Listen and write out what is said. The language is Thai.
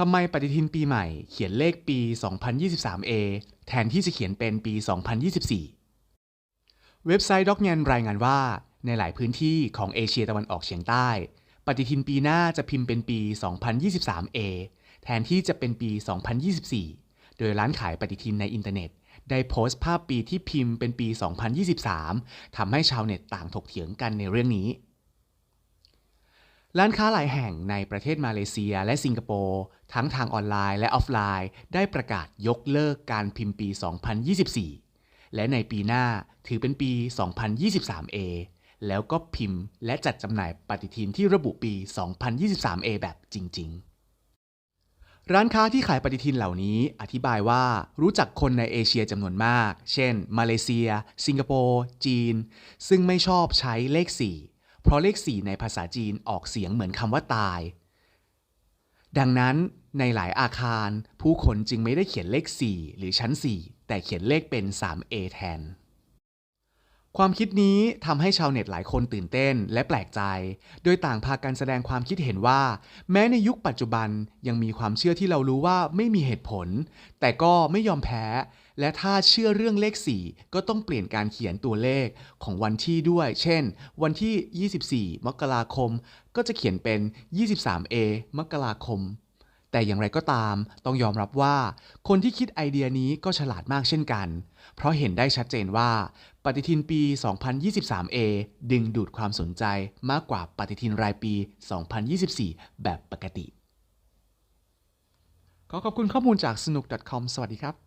ทำไมปฏิทินปีใหม่เขียนเลขปี 2023A แทนที่จะเขียนเป็นปี 2024 เว็บไซต์ด็อกแงนรายงานว่า ในหลายพื้นที่ของเอเชียตะวันออกเฉียงใต้ ปฏิทินปีหน้าจะพิมพ์เป็นปี 2023A แทนที่จะเป็นปี 2024 โดยร้านขายปฏิทินในอินเทอร์เน็ต ได้โพสต์ภาพปีที่พิมพ์เป็นปี 2023 ทำให้ชาวเน็ตต่างถกเถียงกันในเรื่องนี้ ร้านค้าหลายแห่งในประเทศมาเลเซียและสิงคโปร์ทั้งทางออนไลน์และออฟไลน์ ได้ประกาศยกเลิกการพิมพ์ปี 2024 และในปีหน้าถือเป็นปี 2023A แล้วก็พิมพ์และจัดจำหน่ายปฏิทินที่ระบุปี 2023A แบบจริง ๆ ร้านค้าที่ขายปฏิทินเหล่านี้อธิบายว่ารู้จักคนในเอเชียจำนวนมาก เช่น มาเลเซีย สิงคโปร์ จีน ซึ่งไม่ชอบใช้เลข 4 เพราะเลข 4 ในภาษาจีนออกเสียงเหมือนคำว่าตาย ดังนั้นในหลายอาคาร ผู้คนจึงไม่ได้เขียนเลข 4 หรือชั้น 4 แต่เขียนเลขเป็น 3A แทน ความคิดนี้ทำให้ชาวเน็ตหลายคนตื่นเต้นและแปลกใจ โดยต่างพากันแสดงความคิดเห็นว่า แม้ในยุคปัจจุบันยังมีความเชื่อที่เรารู้ว่าไม่มีเหตุผล แต่ก็ไม่ยอมแพ้ และถ้าเชื่อเรื่องเลข 4 ก็ต้องเปลี่ยนการเขียนตัวเลขของวันที่ด้วย เช่น วันที่ 24 มกราคม ก็จะเขียนเป็น 23A มกราคม แต่อย่างไรก็ตาม ต้องยอมรับว่า คนที่คิดไอเดียนี้ก็ฉลาดมากเช่นกัน เพราะเห็นได้ชัดเจนว่า ปฏิทินปี 2023A ดึงดูดความสนใจมากกว่าปฏิทินรายปี 2024 แบบปกติ ขอขอบคุณข้อมูลจากสนุก .com สวัสดีครับ